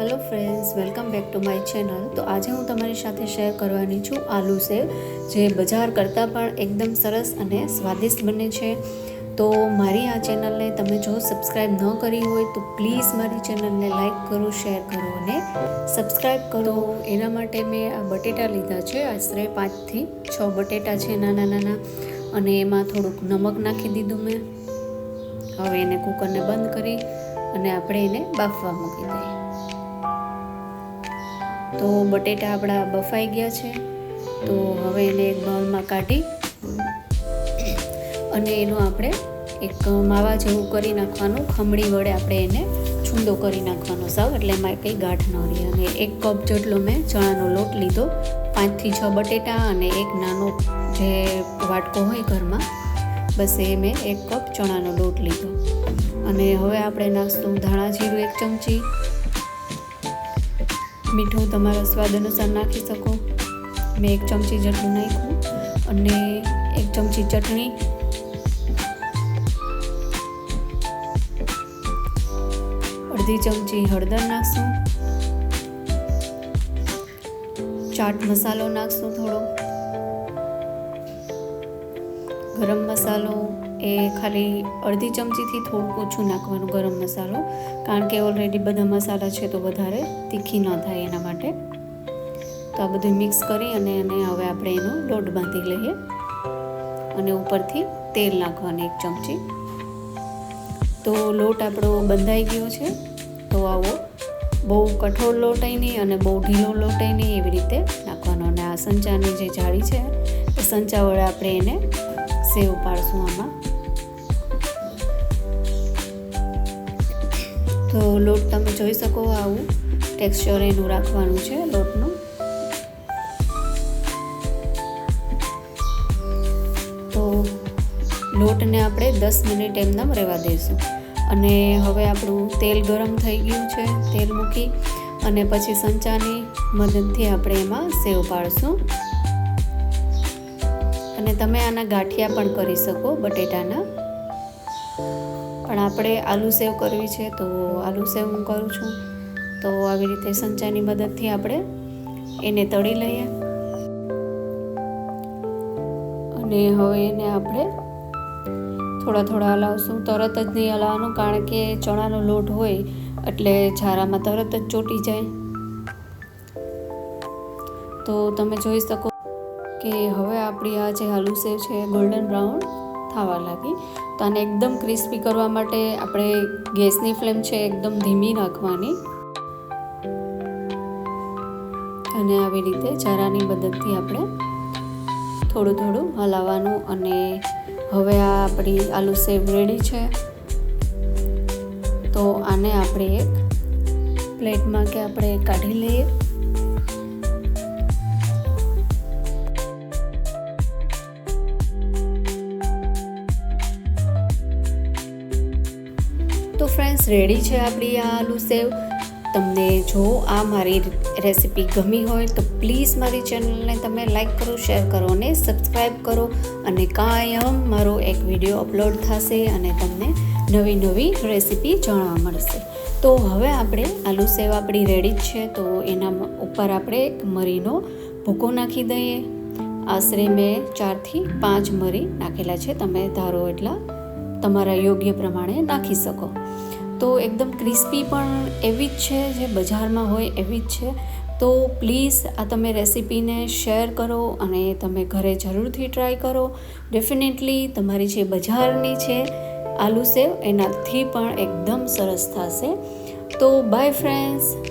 Hello friends welcome back to my channel તો આજે હું તમારી સાથે શેર કરવાની છું આલુ સેવ, જે બજાર કરતાં પણ એકદમ સરસ અને સ્વાદિષ્ટ બને છે. તો મારી આ ચેનલને તમે જો સબસ્ક્રાઈબ ન કરી હોય, તો પ્લીઝ મારી ચેનલને લાઇક કરો શેર કરો અને સબસ્ક્રાઈબ કરો. એના માટે મેં આ બટેટા લીધા છે. આશરે પાંચથી છ બટેટા છે નાના નાના. અને એમાં થોડુંક નમક નાખી દીધું મેં. હવે એને કુકરને બંધ કરી અને આપણે એને બાફવા મૂકી દઈએ. તો બટેટા આપણા બફાઈ ગયા છે. તો હવે એને એક બાઉલમાં કાઢી અને એનું આપણે એક માવા જેવું કરી નાખવાનું. ખમણી વડે આપણે એને છૂંદો કરી નાખવાનો સાવ, એટલે એમાં કંઈ ગાંઠ ન રહે. અને એક કપ જેટલો મેં ચણાનો લોટ લીધો, પાંચથી છ બટેટા અને એક નાનો જે વાટકો હોય ઘરમાં, બસ એ મેં એક કપ ચણાનો લોટ લીધો. અને હવે આપણે નાખશું ધાણા જીરું એક ચમચી મીઠું તમારા સ્વાદ અનુસાર નાખી શકો. મેં એક ચમચી જેટલું નાખ્યું અને એક ચમચી ચટણી. અડધી ચમચી હળદર નાખશું. ચાટ મસાલો નાખશું થોડો. ગરમ મસાલો એ ખાલી અડધી ચમચીથી થોડુંક ઓછું નાખવાનું ગરમ મસાલો. કારણ કે ઓલરેડી બધા મસાલા છે તો વધારે તીખી ન થાય એના માટે. તો આ બધું મિક્સ કરી અને એને હવે આપણે એનો લોટ બાંધી લઈએ. અને ઉપરથી તેલ નાખવાનું એક ચમચી. તો લોટ આપણો બંધાઈ ગયો છે. તો આવો બહુ કઠોળ લોટ નહીં અને બહુ ઢીલો લોટ નહીં એવી રીતે નાખવાનો. અને આ સંચાની જે જાળી છે, એ સંચા વડે આપણે એને સેવ પાડશું આમાં. તો લોટ તમે જોઈ શકો આવું ટેક્સચર એનું રાખવાનું છે લોટનું. તો લોટને આપણે દસ મિનિટ એમનામ રહેવા દઈશું અને હવે આપણું તેલ ગરમ થઈ ગયું છે, તેલ મૂકી અને પછી સંચાની મદદથી આપણે એમાં સેવ પાડશું. અને તમે આના ગાંઠિયા પણ કરી શકો બટેટાના. પણ આપણે આલુ સેવ કરવી છે, તો આલુ સેવ હું કરું છું. તો આવી રીતે સંચાની મદદથી આપણે એને તળી લઈએ. અને હવે એને આપણે થોડા થોડા હલાવશું. તરત જ નહીં હલાવવાનું, કારણ કે ચણાનો લોટ હોય એટલે ઝારામાં તરત જ ચોટી જાય. તો તમે જોઈ શકો કે હવે આપણી આ જે આલુ સેવ છે ગોલ્ડન બ્રાઉન થવા લાગી. તો આને એકદમ ક્રિસ્પી કરવા માટે આપણે ગેસની ફ્લેમ છે એકદમ ધીમી રાખવાની. અને આવી રીતે ચારાની મદદથી આપણે થોડું થોડું હલાવવાનું અને હવે આ આપણી આલુ સેવ રેડી છે. તો આને આપણે એક પ્લેટમાં કે આપણે કાઢી લઈએ. ફ્રેન્ડ્સ રેડી છે આપણી આ આલુ સેવ? તમને જો આ મારી રેસિપી ગમી હોય તો પ્લીઝ મારી ચેનલને તમે લાઈક કરો શેર કરો અને સબસ્ક્રાઈબ કરો. અને કાયમ મારો એક વીડિયો અપલોડ થશે અને તમને નવી નવી રેસિપી જાણવા મળશે. તો હવે આપણે આલુ સેવ આપણી રેડી જ છે. તો એના ઉપર આપણે એક મરીનો ભૂકો નાખી દઈએ. આશરે મેં ચારથી પાંચ મરી નાખેલા છે. તમે ધારો એટલા. તમારા યોગ્ય પ્રમાણે નાખી શકો. તો એકદમ ક્રિસ્પી પણ એવી જ છે જે બજારમાં હોય એવી જ છે. તો પ્લીઝ આ તમે રેસિપીને શેર કરો અને તમે ઘરે જરૂરથી ટ્રાય કરો. ડેફિનેટલી તમારી જે બજારની છે આલુ સેવ એનાથી પણ એકદમ સરસ થશે. તો બાય ફ્રેન્ડ્સ.